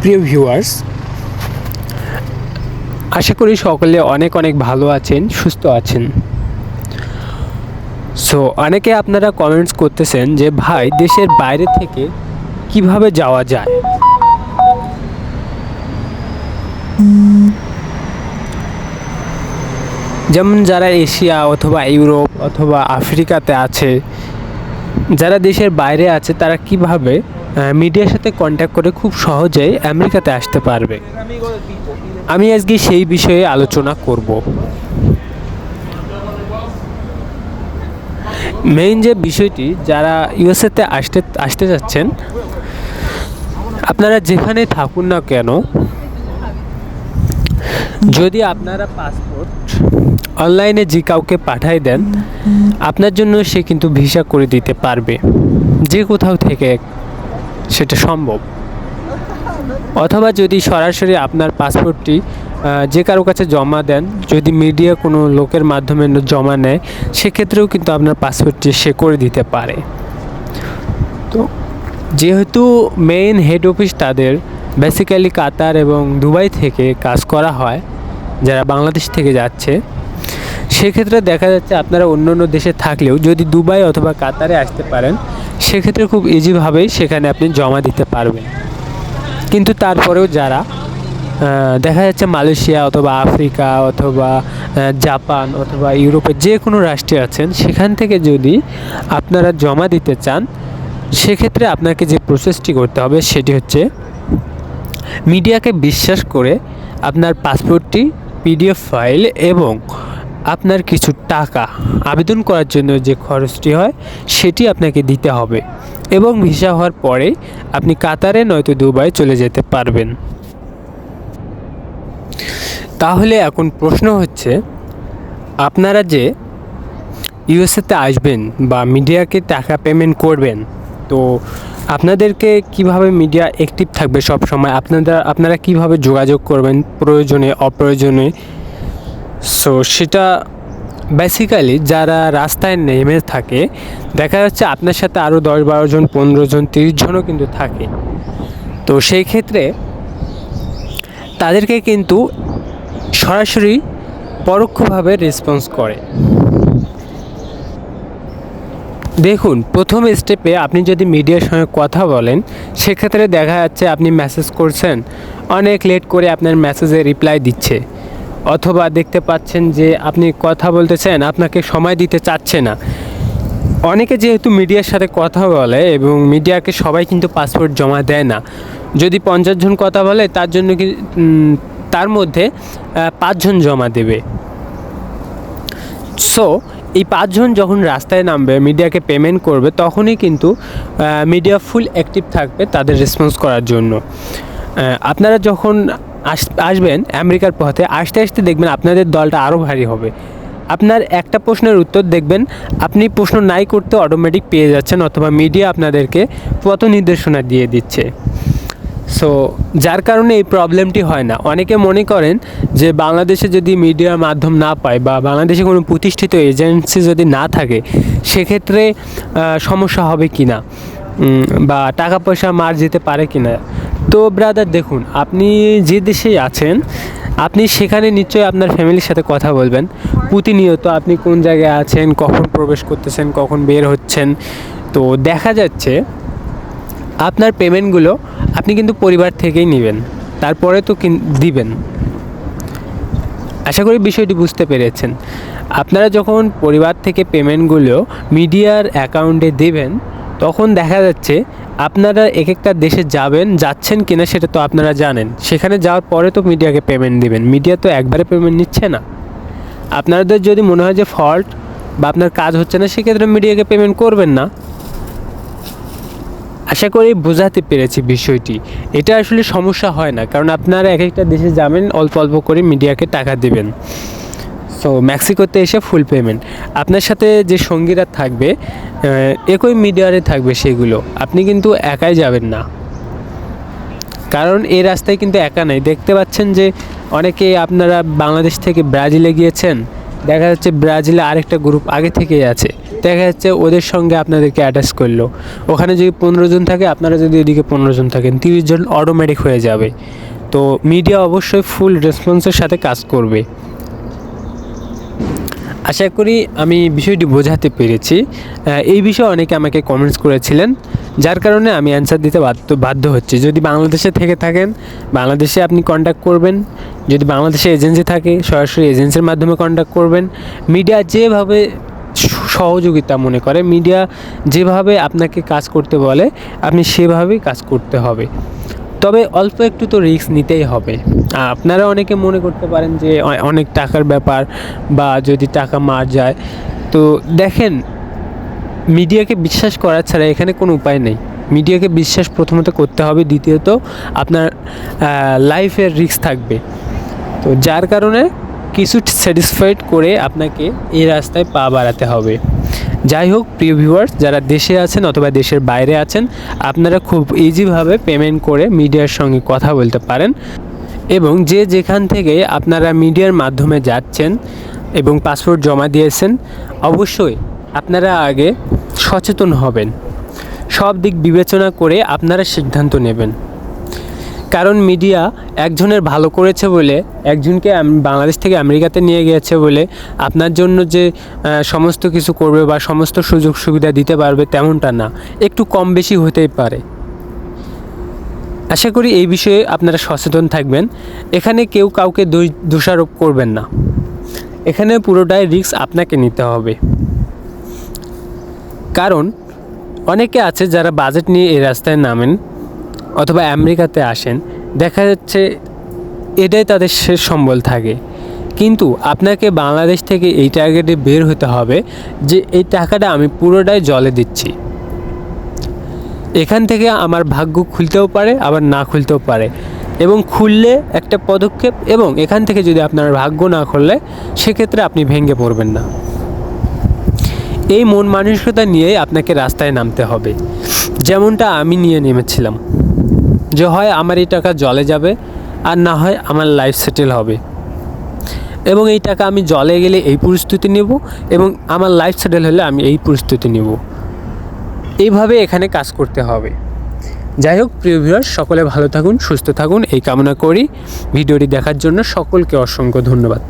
প্রিয় ভিউয়ার্স, আশা করি সকলে অনেক অনেক ভালো আছেন, সুস্থ আছেন। সো অনেকে আপনারা কমেন্টস করতেছেন যে, ভাই, দেশের বাইরে থেকে কীভাবে যাওয়া যায়? যেমন যারা এশিয়া অথবা ইউরোপ অথবা আফ্রিকাতে আছে, যারা দেশের বাইরে আছে, তারা কীভাবে মিডিয়ার সাথে কন্ট্যাক্ট করে খুব সহজেই আমেরিকাতে আসতে পারবে। আমি আজকে সেই বিষয়ে আলোচনা করব। মেইন যে বিষয়টি, যারা ইউএসএতে আসতে আসতে যাচ্ছেন, আপনারা যেখানে থাকুন না কেন, যদি আপনারা পাসপোর্ট অনলাইনে যে কাউকে পাঠাই দেন, আপনার জন্য সে কিন্তু ভিসা করে দিতে পারবে। যে কোথাও থেকে সেটা সম্ভব। অথবা যদি সরাসরি আপনার পাসপোর্টটি যে কারও কাছে জমা দেন, যদি মিডিয়া কোনো লোকের মাধ্যমে জমা নেয়, সেক্ষেত্রেও কিন্তু আপনার পাসপোর্টটি সে করে দিতে পারে। তো যেহেতু মেইন হেড অফিস তাদের বেসিক্যালি কাতার এবং দুবাই থেকে কাজ করা হয়, যারা বাংলাদেশ থেকে যাচ্ছে, সেক্ষেত্রে দেখা যাচ্ছে আপনারা অন্য অন্য দেশে থাকলেও যদি দুবাই অথবা কাতারে আসতে পারেন সেক্ষেত্রে খুব ইজিভাবেই সেখানে আপনি জমা দিতে পারবেন। কিন্তু তারপরেও যারা দেখা যাচ্ছে মালয়েশিয়া অথবা আফ্রিকা অথবা জাপান অথবা ইউরোপের যে কোনো রাষ্ট্রে আছেন, সেখান থেকে যদি আপনারা জমা দিতে চান, সেক্ষেত্রে আপনাকে যে প্রসেসটি করতে হবে সেটি হচ্ছে মিডিয়াকে বিশ্বাস করে আপনার পাসপোর্টটি পিডিএফ ফাইল এবং আপনার কিছু টাকা আবেদন করার জন্য যে খরচটি হয়, সেটি আপনাকে দিতে হবে এবং ভিসা হওয়ার পরে আপনি কাতারে নয়তো দুবাই চলে যেতে পারবেন। তাহলে এখন প্রশ্ন হচ্ছে, আপনারা যে ইউএসএতে আসবেন বা মিডিয়াকে টাকা পেমেন্ট করবেন, তো আপনাদেরকে কীভাবে মিডিয়া অ্যাক্টিভ থাকবে সব সময় আপনারা আপনারা কীভাবে যোগাযোগ করবেন? প্রয়োজনে, অপ্রয়োজনে? সো সেটা বেসিক্যালি যারা রাস্তায় নেমে থাকে, দেখা যাচ্ছে আপনার সাথে আরও দশ বারো জন, পনেরো জন, তিরিশ জনও কিন্তু থাকে। তো সেই ক্ষেত্রে তাদেরকে কিন্তু সরাসরি পরোক্ষভাবে রেসপন্স করে। দেখুন, প্রথম স্টেপে আপনি যদি মিডিয়ার সঙ্গে কথা বলেন, সেক্ষেত্রে দেখা যাচ্ছে আপনি মেসেজ করছেন। অনেক লেট করে আপনার মেসেজে রিপ্লাই দিচ্ছে। অথবা দেখতে পাচ্ছেন যে আপনি কথা বলতেছেন, আপনাকে সময় দিতে চাচ্ছে না। অনেকে যেহেতু মিডিয়ার সাথে কথা বলে এবং মিডিয়াকে সবাই কিন্তু পাসপোর্ট জমা দেয় না। যদি পঞ্চাশ জন কথা বলে, তার জন্য কি তার মধ্যে পাঁচজন জমা দেবে। সো এই পাঁচজন যখন রাস্তায় নামবে, মিডিয়াকে পেমেন্ট করবে, তখনই কিন্তু মিডিয়া ফুল অ্যাক্টিভ থাকবে তাদের রেসপন্স করার জন্য। আপনারা যখন আসবেন আমেরিকার পথে, আসতে আসতে দেখবেন আপনাদের দলটা আরও ভারী হবে। আপনার একটা প্রশ্নের উত্তর দেখবেন, আপনি প্রশ্ন নাই করতে অটোমেটিক পেয়ে যাচ্ছেন অথবা মিডিয়া আপনাদেরকে পথ নির্দেশনা দিয়ে দিচ্ছে। সো যার কারণে এই প্রবলেমটি হয় না। অনেকে মনে করেন যে বাংলাদেশে যদি মিডিয়ার মাধ্যম না পায় বা বাংলাদেশে কোনো প্রতিষ্ঠিত এজেন্সি যদি না থাকে, সেক্ষেত্রে সমস্যা হবে কি না বা টাকা পয়সা মার যেতে পারে কি না তো ব্রাদার দেখুন, আপনি যে দেশেই আছেন, আপনি সেখানে নিশ্চয়ই আপনার ফ্যামিলির সাথে কথা বলবেন। প্রতিনিয়ত আপনি কোন জায়গায় আছেন, কখন প্রবেশ করতেছেন, কখন বের হচ্ছেন, তো দেখা যাচ্ছে আপনার পেমেন্টগুলো আপনি কিন্তু পরিবার থেকেই নেবেন, তারপরে তো দিবেন। আশা করি বিষয়টি বুঝতে পেরেছেন। আপনারা যখন পরিবার থেকে পেমেন্টগুলো মিডিয়ার অ্যাকাউন্টে দেবেন তখন দেখা যাচ্ছে আপনারা এক একটা দেশে যাবেন, যাচ্ছেন কিনা সেটা তো আপনারা জানেন। সেখানে যাওয়ার পরে তো মিডিয়াকে পেমেন্ট দিবেন। মিডিয়া তো একবারে পেমেন্ট নিচ্ছে না। আপনাদের যদি মনে হয় যে ফল্ট বা আপনার কাজ হচ্ছে না, সেক্ষেত্রে মিডিয়াকে পেমেন্ট করবেন না। আশা করি বোঝাতে পেরেছি বিষয়টি। এটা আসলে সমস্যা হয় না, কারণ আপনারা এক একটা দেশে যাবেন, অল্প অল্প করে মিডিয়াকে টাকা দেবেন। সো মেক্সিকোতে এসে ফুল পেমেন্ট আপনার সাথে যে সঙ্গীরা থাকবে একই মিডিয়ারে থাকবে সেগুলো, আপনি কিন্তু একাই যাবেন না। কারণ এই রাস্তায় কিন্তু একা নাই। দেখতে পাচ্ছেন যে অনেকে আপনারা বাংলাদেশ থেকে ব্রাজিলে গিয়েছেন, দেখা যাচ্ছে ব্রাজিলে আরেকটা গ্রুপ আগে থেকেই আছে। দেখা যাচ্ছে ওদের সঙ্গে আপনাদেরকে অ্যাটাচ করল। ওখানে যদি পনেরো জন থাকে, আপনারা যদি এদিকে পনেরো জন থাকেন, তিরিশ জন অটোমেটিক হয়ে যাবে। তো মিডিয়া অবশ্যই ফুল রেসপন্সের সাথে কাজ করবে। আশা করি আমি বিষয়টি বোঝাতে পেরেছি। এই বিষয়ে অনেকে আমাকে কমেন্টস করেছিলেন, যার কারণে আমি অ্যান্সার দিতে বাধ্য বাধ্য হচ্ছি। যদি বাংলাদেশে থেকে থাকেন, বাংলাদেশে আপনি কন্ট্যাক্ট করবেন। যদি বাংলাদেশে এজেন্সি থাকে, সরাসরি এজেন্সির মাধ্যমে কন্ট্যাক্ট করবেন। মিডিয়া যেভাবে সহযোগিতা মনে করে মিডিয়া যেভাবে আপনাকে কাজ করতে বলে, আপনি সেভাবেই কাজ করতে হবে। তবে অল্প একটু তো রিস্ক নিতেই হবে। আপনারা অনেকে মনে করতে পারেন যে অনেক টাকার ব্যাপার বা যদি টাকা মার যায়, তো দেখেন, মিডিয়াকে বিশ্বাস করা ছাড়া এখানে কোনো উপায় নেই। মিডিয়াকে বিশ্বাস প্রথমত করতে হবে, দ্বিতীয়ত আপনার লাইফের রিস্ক থাকবে। তো যার কারণে কিছু স্যাটিসফাইড করে আপনাকে এই রাস্তায় পা বাড়াতে হবে। যাই হোক, প্রিয় ভিউয়ার্স যারা দেশে আছেন অথবা দেশের বাইরে আছেন, আপনারা খুব ইজিভাবে পেমেন্ট করে মিডিয়ার সঙ্গে কথা বলতে পারেন এবং যে যেখান থেকে আপনারা মিডিয়ার মাধ্যমে যাচ্ছেন এবং পাসপোর্ট জমা দিয়েছেন, অবশ্যই আপনারা আগে সচেতন হবেন। সব দিক বিবেচনা করে আপনারা সিদ্ধান্ত নেবেন। কারণ মিডিয়া একজনের ভালো করেছে বলে, একজনকে বাংলাদেশ থেকে আমেরিকাতে নিয়ে গিয়েছে বলে আপনার জন্য যে সমস্ত কিছু করবে বা সমস্ত সুযোগ সুবিধা দিতে পারবে তেমনটা না, একটু কম বেশি হতেই পারে। আশা করি এই বিষয়ে আপনারা সচেতন থাকবেন, এখানে কেউ কাউকে দোষ- দোষারোপ করবেন না। এখানে পুরোটাই রিস্ক আপনাকে নিতে হবে। কারণ অনেকে আছে যারা বাজেট নিয়ে এই রাস্তায় নামেন অথবা আমেরিকাতে আসেন, দেখা যাচ্ছে এটাই তাদের শেষ সম্বল থাকে। কিন্তু আপনাকে বাংলাদেশ থেকে এই টার্গেটে বের হতে হবে যে এই টাকাটা আমি পুরোটাই জলে দিচ্ছি। এখান থেকে আমার ভাগ্য খুলতেও পারে, আবার না খুলতেও পারে। এবং খুললে একটা পদক্ষেপ এবং এখান থেকে যদি আপনার ভাগ্য না খুললে, সেক্ষেত্রে আপনি ভেঙে পড়বেন না। এই মন মানসিকতা নিয়েই আপনাকে রাস্তায় নামতে হবে। যেমনটা আমি নিয়ে নেমেছিলাম। যে হয় আমার এই টাকা জলে যাবে আর না হয় আমার লাইফ সেটেল হবে। এবং এই টাকা আমি জলে গেলে এই পরিস্থিতি নেব এবং আমার লাইফ সেটেল হলে আমি এই পরিস্থিতি নেব। এইভাবে এখানে কাজ করতে হবে। যাই হোক, প্রিয় ভিউয়ার্স সকলে ভালো থাকুন, সুস্থ থাকুন, এই কামনা করি। ভিডিওটি দেখার জন্য সকলকে অসংখ্য ধন্যবাদ।